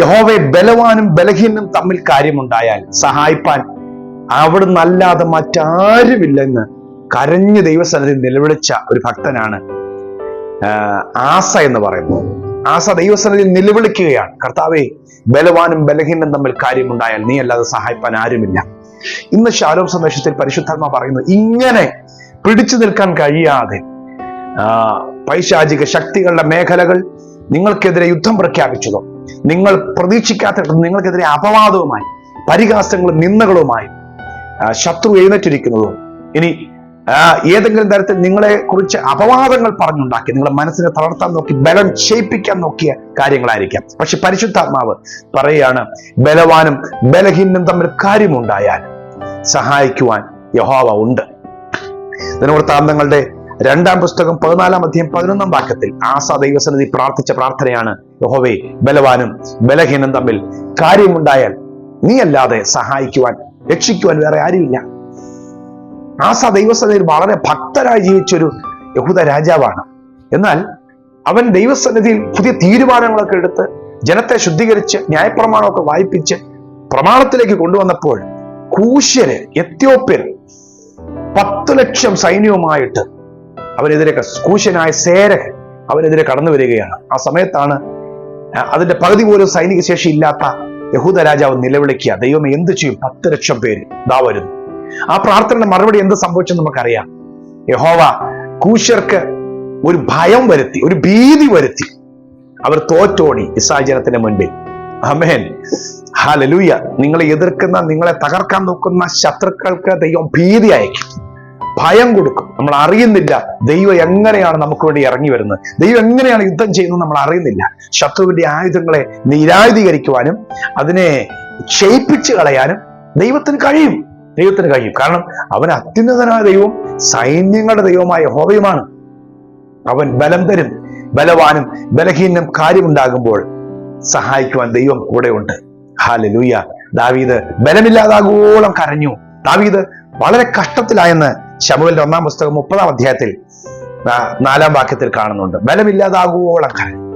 യഹോവെ ബലവാനും ബലഹീനും തമ്മിൽ കാര്യമുണ്ടായാൽ സഹായിപ്പാൻ അവിടുന്ന് അല്ലാതെ മറ്റാരുമില്ലെന്ന് കരഞ്ഞ് ദൈവസ്ഥലത്തിൽ നിലവിളിച്ച ഒരു ഭക്തനാണ് ആസ എന്ന് പറയുന്നത്. ആസ ദൈവസന്നിധി നിലവിളിക്കുകയാണ്. കർത്താവേ ബലവാനും ബലഹീനും തമ്മിൽ കാര്യമുണ്ടായാൽ നീ അല്ലാതെ സഹായിപ്പാൻ ആരുമില്ല. ഇന്ന് ശാലോം സന്ദേശത്തിൽ പരിശുദ്ധാത്മ പറയുന്നു ഇങ്ങനെ പിടിച്ചു നിൽക്കാൻ കഴിയാതെ പൈശാചിക ശക്തികളുടെ മേഖലകൾ നിങ്ങൾക്കെതിരെ യുദ്ധം പ്രഖ്യാപിച്ചതോ നിങ്ങൾ പ്രതീക്ഷിക്കാത്ത നിങ്ങൾക്കെതിരെ അപവാദവുമായി പരിഹാസങ്ങളും നിന്ദകളുമായി ശത്രു എഴുന്നേറ്റിരിക്കുന്നതോ. ഇനി ഏതെങ്കിലും തരത്തിൽ നിങ്ങളെ കുറിച്ച് അപവാദങ്ങൾ പറഞ്ഞുണ്ടാക്കി നിങ്ങളെ മനസ്സിനെ തളർത്താൻ നോക്കി ബലം ക്ഷയിപ്പിക്കാൻ നോക്കിയ കാര്യങ്ങളായിരിക്കാം. പക്ഷെ പരിശുദ്ധാത്മാവ് പറയുകയാണ് ബലവാനും ബലഹീനും തമ്മിൽ കാര്യമുണ്ടായാൽ സഹായിക്കുവാൻ യഹോവ ഉണ്ട്. ദിനവൃത്താന്തങ്ങളുടെ രണ്ടാം പുസ്തകം പതിനാലാം അധ്യയം പതിനൊന്നാം വാക്യത്തിൽ ആസാ ദൈവസന്നിധി പ്രാർത്ഥിച്ച പ്രാർത്ഥനയാണ് യഹോവേ ബലവാനും ബലഹീനം തമ്മിൽ കാര്യമുണ്ടായാൽ നീ അല്ലാതെ സഹായിക്കുവാൻ രക്ഷിക്കുവാൻ വേറെ ആരുമില്ല. ആസാ ദൈവസന്നിധിയിൽ വളരെ ഭക്തരായി ജീവിച്ചൊരു യഹൂദ രാജാവാണ്. എന്നാൽ അവൻ ദൈവസന്നിധിയിൽ പുതിയ തീരുമാനങ്ങളൊക്കെ എടുത്ത് ജനത്തെ ശുദ്ധീകരിച്ച് ന്യായപ്രമാണമൊക്കെ വായിപ്പിച്ച് പ്രമാണത്തിലേക്ക് കൊണ്ടുവന്നപ്പോൾ കൂശ്യര് എത്യോപ്യർ പത്ത് ലക്ഷം സൈന്യവുമായിട്ട് അവനെതിരെ കൂശനായ സേരഹ് അവനെതിരെ കടന്നു വരികയാണ്. ആ സമയത്താണ് അതിന്റെ പകുതി പോലും സൈനിക ശേഷി ഇല്ലാത്ത യഹൂദ രാജാവ് നിലവിളിക്കുക. ദൈവം എന്ത് ചെയ്യും? പത്ത് ലക്ഷം പേര് ഇതാ വരുന്നു. ആ പ്രാർത്ഥനയുടെ മറുപടി എന്ത് സംഭവിച്ചെന്ന് നമുക്കറിയാം. യഹോവ കൂശർക്ക് ഒരു ഭയം വരുത്തി ഒരു ഭീതി വരുത്തി. അവർ തോറ്റോടി ഇസാചനത്തിന്റെ മുൻപിൽ. അമേൻ ഹാലലൂയ നിങ്ങളെ എതിർക്കുന്ന നിങ്ങളെ തകർക്കാൻ നോക്കുന്ന ശത്രുക്കൾക്ക് ദൈവം ഭീതി അയക്കും. ഭയം കൊടുക്കും. നമ്മൾ അറിയുന്നില്ല ദൈവം എങ്ങനെയാണ് നമുക്ക് വേണ്ടി ഇറങ്ങി വരുന്നത്. ദൈവം എങ്ങനെയാണ് യുദ്ധം ചെയ്യുന്നത് നമ്മൾ അറിയുന്നില്ല. ശത്രുവിന്റെ ആയുധങ്ങളെ നിരായുധീകരിക്കുവാനും അതിനെ ക്ഷയിപ്പിച്ചു കളയാനും ദൈവത്തിന് കഴിയും. ദൈവത്തിന് കഴിയും. കാരണം അവൻ അത്യുന്നതനായ ദൈവം സൈന്യങ്ങളുടെ ദൈവമായ ഹോവയുമാണ് അവൻ ബലം തരും ബലവാനും ബലഹീനം കാര്യമുണ്ടാകുമ്പോൾ സഹായിക്കുവാൻ ദൈവം കൂടെയുണ്ട്. ലൂയ്യ ദാവീദ് ബലമില്ലാതാകോളം കരഞ്ഞു. ദാവീദ് വളരെ കഷ്ടത്തിലായെന്ന് ശമുവലിന്റെ ഒന്നാം പുസ്തകം മുപ്പതാം അധ്യായത്തിൽ നാലാം വാക്യത്തിൽ കാണുന്നുണ്ട്. ബലമില്ലാതാകുവോളം കരഞ്ഞു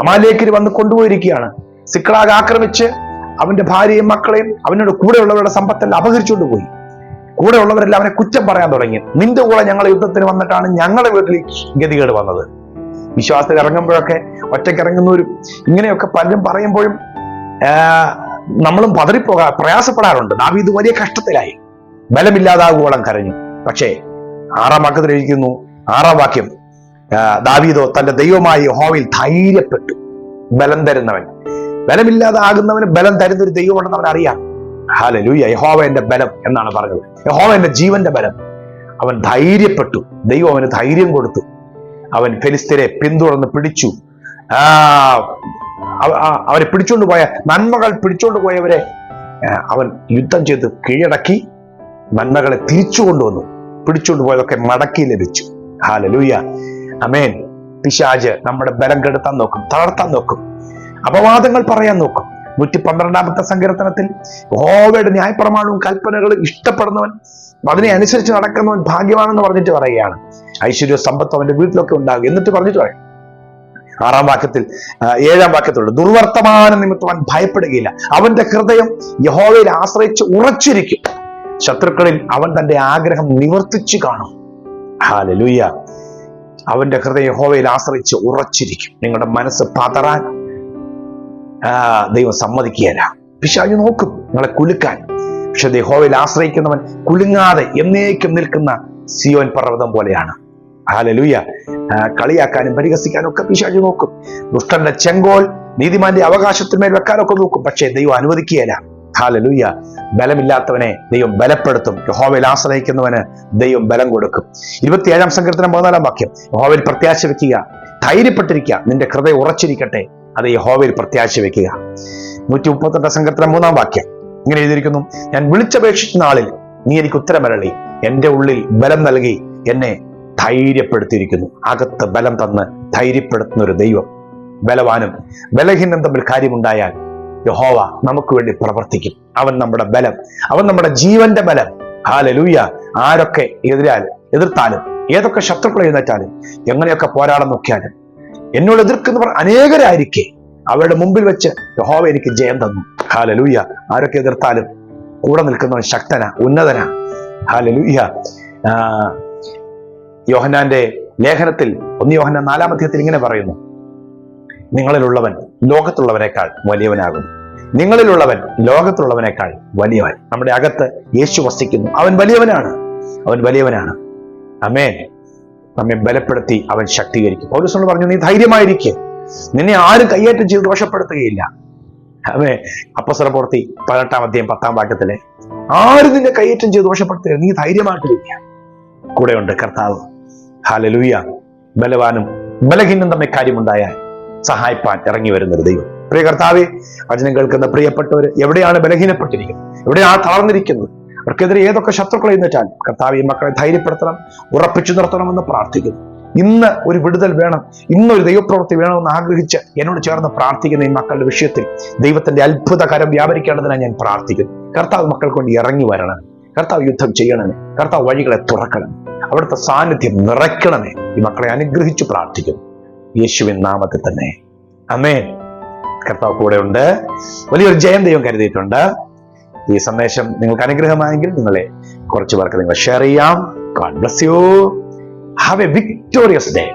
അമാലേക്കിന് വന്ന് കൊണ്ടുപോയിരിക്കുകയാണ്. സിക്ലാഗ് ആക്രമിച്ച് അവന്റെ ഭാര്യയും മക്കളെയും അവനോട് കൂടെയുള്ളവരുടെ സമ്പത്തെല്ലാം അപഹരിച്ചുകൊണ്ട് പോയി കൂടെ ഉള്ളവരെല്ലാം അവനെ കുറ്റം പറയാൻ തുടങ്ങി. നിന്റെ കൂടെ ഞങ്ങൾ യുദ്ധത്തിന് വന്നിട്ടാണ് ഞങ്ങളുടെ വീട്ടിൽ ഗതികേട് വന്നത്. വിശ്വാസത്തിൽ ഇറങ്ങുമ്പോഴൊക്കെ ഒറ്റയ്ക്ക് ഇറങ്ങുന്നവരും ഇങ്ങനെയൊക്കെ പലരും പറയുമ്പോഴും നമ്മളും പതറിപ്പോകാ പ്രയാസപ്പെടാറുണ്ട്. ദാവീദ് വലിയ കഷ്ടത്തിലായി. ബലമില്ലാതാകുവോളം കരഞ്ഞു. പക്ഷേ ആറാം വാക്യത്തിൽ എഴുതിക്കുന്നു ആറാം വാക്യം ദാവീദോ തന്റെ ദൈവമായ യഹോവയിൽ ധൈര്യപ്പെട്ടു ബലം തരുന്നവൻ. ബലമില്ലാതെ ആകുന്നവന് ബലം തരുന്ന ഒരു ദൈവമുണ്ടെന്ന് അവൻ അറിയാം. ഹാലലൂയ യഹോവ എന്റെ ബലം എന്നാണ് പറഞ്ഞത്. യഹോവ എന്റെ ജീവന്റെ ബലം. അവൻ ധൈര്യപ്പെട്ടു ദൈവം അവന് ധൈര്യം കൊടുത്തു. അവൻ ഫെലിസ്തരെ പിന്തുടർന്ന് പിടിച്ചു. ആ അവ- അവരെ പിടിച്ചുകൊണ്ട് പോയ നന്മകൾ പിടിച്ചുകൊണ്ട് പോയവരെ അവൻ യുദ്ധം ചെയ്ത് കീഴടക്കി നന്മകളെ തിരിച്ചു കൊണ്ടുവന്നു പിടിച്ചുകൊണ്ട് പോയതൊക്കെ മടക്കി ലഭിച്ചു. ഹാലലൂയ അമേൻ പിശാജ് നമ്മുടെ ബലം കെടുത്താൻ നോക്കും തളർത്താൻ നോക്കും അപവാദങ്ങൾ പറയാൻ നോക്കും. നൂറ്റി പന്ത്രണ്ടാമത്തെ സങ്കീർത്തനത്തിൽ ഹോവയുടെ ന്യായപ്രമാണവും കൽപ്പനകളും ഇഷ്ടപ്പെടുന്നവൻ അതിനെ അനുസരിച്ച് നടക്കുന്നവൻ ഭാഗ്യമാണെന്ന് പറഞ്ഞിട്ട് പറയുകയാണ്. ഐശ്വര്യ സമ്പത്ത് അവന്റെ വീട്ടിലൊക്കെ ഉണ്ടാകും എന്നിട്ട് പറഞ്ഞിട്ട് പറയും. ആറാം വാക്യത്തിൽ ഏഴാം വാക്യത്തിലുണ്ട്. ദുർവർത്തമാന നിമിത്തം അവൻ ഭയപ്പെടുകയില്ല. അവന്റെ ഹൃദയം യഹോവയിൽ ആശ്രയിച്ച് ഉറച്ചിരിക്കും. ശത്രുക്കളിൽ അവൻ തന്റെ ആഗ്രഹം നിവർത്തിച്ചു കാണും. ഹാലലൂയ അവന്റെ ഹൃദയ ഹോവയിൽ ആശ്രയിച്ച് ഉറച്ചിരിക്കും. നിങ്ങളുടെ മനസ്സ് പതറാൻ ദൈവം സമ്മതിക്കുകയല്ല. പിശാജ് നോക്കും നിങ്ങളെ കുലുക്കാൻ. പക്ഷെ ദേഹോവയിൽ ആശ്രയിക്കുന്നവൻ കുലുങ്ങാതെ എന്നേക്കും നിൽക്കുന്ന സിയോൻ പർവതം പോലെയാണ്. ഹാലലൂയ കളിയാക്കാനും പരിഹസിക്കാനും ഒക്കെ പിശാജ് നോക്കും. ദുഷ്ടന്റെ ചെങ്കോൽ നീതിമാന്റെ അവകാശത്തിന്മേൽ വെക്കാനൊക്കെ നോക്കും. പക്ഷേ ദൈവം അനുവദിക്കുകയില്ല. ഹാലലൂയ. ബലമില്ലാത്തവനെ ദൈവം ബലപ്പെടുത്തും. യഹോവയിൽ ആശ്രയിക്കുന്നവന് ദൈവം ബലം കൊടുക്കും. ഇരുപത്തിയേഴാം സങ്കീർത്തനം പതിനാലാം വാക്യം. യഹോവയിൽ പ്രത്യാശ വെക്കുക. ധൈര്യപ്പെട്ടിരിക്കുക. നിന്റെ ഹൃദയം ഉറച്ചിരിക്കട്ടെ. അത് യഹോവയിൽ പ്രത്യാശ വെക്കുക. നൂറ്റി മുപ്പത്തെട്ടാം സങ്കീർത്തനം മൂന്നാം വാക്യം. ഇങ്ങനെ എഴുതിയിരിക്കുന്നു. ഞാൻ വിളിച്ചപേക്ഷിച്ച നാളിൽ നീ എനിക്ക് ഉത്തരമരളി. എന്റെ ഉള്ളിൽ ബലം നൽകി എന്നെ ധൈര്യപ്പെടുത്തിയിരിക്കുന്നു. അകത്ത് ബലം തന്ന് ധൈര്യപ്പെടുത്തുന്ന ഒരു ദൈവം. ബലവാനും ബലഹീനം തമ്മിൽ കാര്യമുണ്ടായാൽ യഹോവ നമുക്ക് വേണ്ടി പ്രവർത്തിക്കും. അവൻ നമ്മുടെ ബലം. അവൻ നമ്മുടെ ജീവന്റെ ബലം. ഹാലലൂയ ആരൊക്കെ എതിരാൽ എതിർത്താലും ഏതൊക്കെ ശത്രുക്കൾ എഴുന്നേറ്റാലും എങ്ങനെയൊക്കെ പോരാടാൻ നോക്കിയാലും എന്നോട് എതിർക്കുന്നവർ അനേകരായിരിക്കെ. അവരുടെ മുമ്പിൽ വെച്ച് യഹോവ എനിക്ക് ജയം തന്നു. ഹാലലൂയ ആരൊക്കെ എതിർത്താലും കൂടെ നിൽക്കുന്നവൻ ശക്തന ഉന്നതന. ഹാലലൂയ ആ, യോഹന്നാന്റെ ലേഖനത്തിൽ ഒന്ന് യോഹന നാലാമധ്യത്തിൽ ഇങ്ങനെ പറയുന്നു. നിങ്ങളിലുള്ളവൻ ലോകത്തുള്ളവനേക്കാൾ വലിയവനാകുന്നു. നിങ്ങളിലുള്ളവൻ ലോകത്തുള്ളവനേക്കാൾ വലിയവൻ. നമ്മുടെ അകത്ത് യേശു വസിക്കുന്നു. അവൻ വലിയവനാണ്. അവൻ വലിയവനാണ്. അമേൻ നമ്മെ ബലപ്പെടുത്തി അവൻ ശക്തീകരിക്കും. പൗരസ്വങ്ങൾ പറഞ്ഞു നീ ധൈര്യമായിരിക്കെ. നിന്നെ ആരും കയ്യേറ്റം ചെയ്ത് ദോഷപ്പെടുത്തുകയില്ല അവേ അപ്പസര പൂർത്തി പതിനെട്ടാം അധ്യായം പത്താം വാക്യത്തിലെ ആരും നിന്നെ കയ്യേറ്റം ചെയ്ത് ദോഷപ്പെടുത്തുക നീ ധൈര്യമായിട്ടിരിക്കുക കൂടെയുണ്ട് കർത്താവ്. ഹാലലൂയ ബലവാനും ബലഹീനം തമ്മിൽ കാര്യമുണ്ടായാൽ സഹായിപ്പാൻ ഇറങ്ങി വരുന്നൊരു ദൈവം. പ്രിയ കർത്താവെ വചനം കേൾക്കുന്ന പ്രിയപ്പെട്ടവർ എവിടെയാണ് ബലഹീനപ്പെട്ടിരിക്കുന്നത്? എവിടെയാണ് തളർന്നിരിക്കുന്നത്? അവർക്കെതിരെ ഏതൊക്കെ ശത്രുക്കളെ എന്നിട്ടാൽ കർത്താവ് ഈ മക്കളെ ധൈര്യപ്പെടുത്തണം ഉറപ്പിച്ചു നിർത്തണമെന്ന് പ്രാർത്ഥിക്കുന്നു. ഇന്ന് ഒരു വിടുതൽ വേണം ഇന്ന് ഒരു ദൈവപ്രവൃത്തി വേണമെന്ന് ആഗ്രഹിച്ച് എന്നോട് ചേർന്ന് പ്രാർത്ഥിക്കുന്ന ഈ മക്കളുടെ വിഷയത്തിൽ ദൈവത്തിന്റെ അത്ഭുതകരം വ്യാപരിക്കേണ്ടതിനാണ് ഞാൻ പ്രാർത്ഥിക്കുന്നു. കർത്താവ് മക്കൾ കൊണ്ട് ഇറങ്ങി വരണമേ കർത്താവ് യുദ്ധം ചെയ്യണമേ കർത്താവ് വഴികളെ തുറക്കണം അവിടുത്തെ സാന്നിധ്യം നിറയ്ക്കണമേ ഈ മക്കളെ അനുഗ്രഹിച്ച് പ്രാർത്ഥിക്കുന്നു. യേശുവിൻ നാമത്തിൽ തന്നെ. അമേൻ കർത്താവ് കൂടെ ഉണ്ട്. വലിയൊരു ജയം ദൈവം കരുതിയിട്ടുണ്ട്. ഈ സന്ദേശം നിങ്ങൾക്ക് അനുഗ്രഹമായെങ്കിൽ നിങ്ങളെ കുറച്ച് പേർക്ക് നിങ്ങൾ ഷെയർ ചെയ്യാം. God bless you have a victorious day